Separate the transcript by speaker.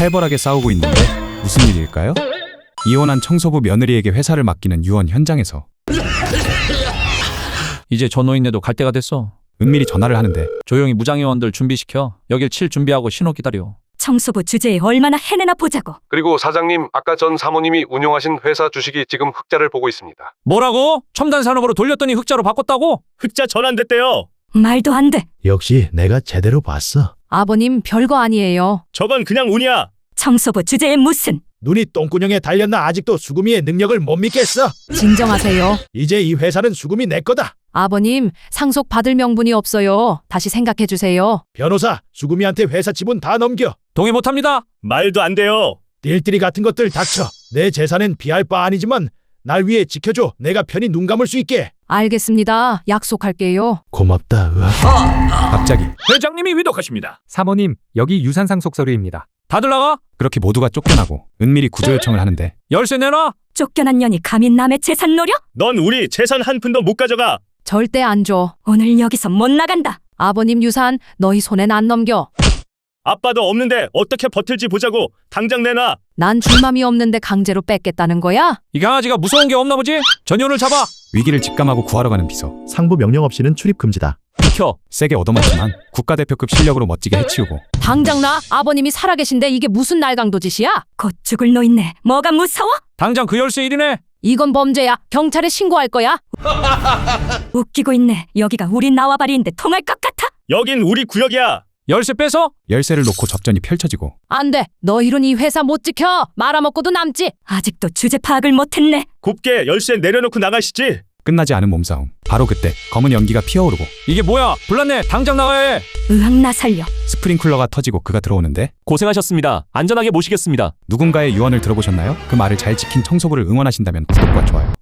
Speaker 1: 살벌하게 싸우고 있는데 무슨 일일까요? 이혼한 청소부 며느리에게 회사를 맡기는 유언 현장에서
Speaker 2: 이제 저 노인네도 갈 때가 됐어.
Speaker 1: 은밀히 전화를 하는데
Speaker 2: 조용히 무장의원들 준비시켜. 여길 칠 준비하고 신호 기다려.
Speaker 3: 청소부 주제에 얼마나 해내나 보자고.
Speaker 4: 그리고 사장님, 아까 전 사모님이 운영하신 회사 주식이 지금 흑자를 보고 있습니다.
Speaker 2: 뭐라고? 첨단 산업으로 돌렸더니 흑자로 바꿨다고?
Speaker 5: 흑자 전환됐대요.
Speaker 3: 말도 안 돼.
Speaker 6: 역시 내가 제대로 봤어.
Speaker 7: 아버님 별거 아니에요.
Speaker 5: 저건 그냥 운이야.
Speaker 3: 청소부 주제에 무슨.
Speaker 6: 눈이 똥구녕에 달렸나 아직도 수구미의 능력을 못 믿겠어.
Speaker 7: 진정하세요.
Speaker 6: 이제 이 회사는 수구미 내 거다.
Speaker 7: 아버님 상속 받을 명분이 없어요. 다시 생각해 주세요.
Speaker 6: 변호사, 수구미한테 회사 지분 다 넘겨.
Speaker 2: 동의 못합니다.
Speaker 5: 말도 안 돼요.
Speaker 6: 띨띨이 같은 것들 닥쳐. 내 재산은 비할 바 아니지만 날 위해 지켜줘. 내가 편히 눈 감을 수 있게.
Speaker 7: 알겠습니다. 약속할게요.
Speaker 6: 고맙다. 으아.
Speaker 1: 갑자기
Speaker 5: 회장님이 위독하십니다.
Speaker 1: 사모님 여기 유산상속 서류입니다.
Speaker 2: 다들 나가.
Speaker 1: 그렇게 모두가 쫓겨나고 은밀히 구조 요청을 하는데
Speaker 2: 열쇠 내놔.
Speaker 3: 쫓겨난 년이 감히 남의 재산 노려?
Speaker 5: 넌 우리 재산 한 푼도 못 가져가.
Speaker 7: 절대 안 줘.
Speaker 3: 오늘 여기서 못 나간다.
Speaker 7: 아버님 유산 너희 손엔 안 넘겨.
Speaker 5: 아빠도 없는데 어떻게 버틸지 보자고. 당장 내놔.
Speaker 7: 난 줄맘이 없는데 강제로 뺏겠다는 거야?
Speaker 2: 이 강아지가 무서운 게 없나 보지? 전현을 잡아.
Speaker 1: 위기를 직감하고 구하러 가는 비서
Speaker 6: 상부 명령 없이는 출입 금지다.
Speaker 2: 비켜.
Speaker 1: 세게 얻어맞지만 국가대표급 실력으로 멋지게 해치우고
Speaker 7: 당장 나 아버님이 살아계신데 이게 무슨 날강도 짓이야?
Speaker 3: 곧 죽을 노인네. 뭐가 무서워?
Speaker 2: 당장 그 열쇠 일이네.
Speaker 7: 이건 범죄야. 경찰에 신고할 거야.
Speaker 3: 웃기고 있네. 여기가 우리 나와바리인데 통할 것 같아?
Speaker 5: 여긴 우리 구역이야.
Speaker 2: 열쇠 빼서?
Speaker 1: 열쇠를 놓고 접전이 펼쳐지고
Speaker 7: 안 돼. 너희는 이 회사 못 지켜. 말아먹고도 남지.
Speaker 3: 아직도 주제 파악을 못했네.
Speaker 5: 곱게 열쇠 내려놓고 나가시지.
Speaker 1: 끝나지 않은 몸싸움 바로 그때 검은 연기가 피어오르고
Speaker 2: 이게 뭐야? 불났네. 당장 나가야 해.
Speaker 3: 의학 나 살려.
Speaker 1: 스프링쿨러가 터지고 그가 들어오는데
Speaker 8: 고생하셨습니다. 안전하게 모시겠습니다.
Speaker 1: 누군가의 유언을 들어보셨나요? 그 말을 잘 지킨 청소부를 응원하신다면 구독과 좋아요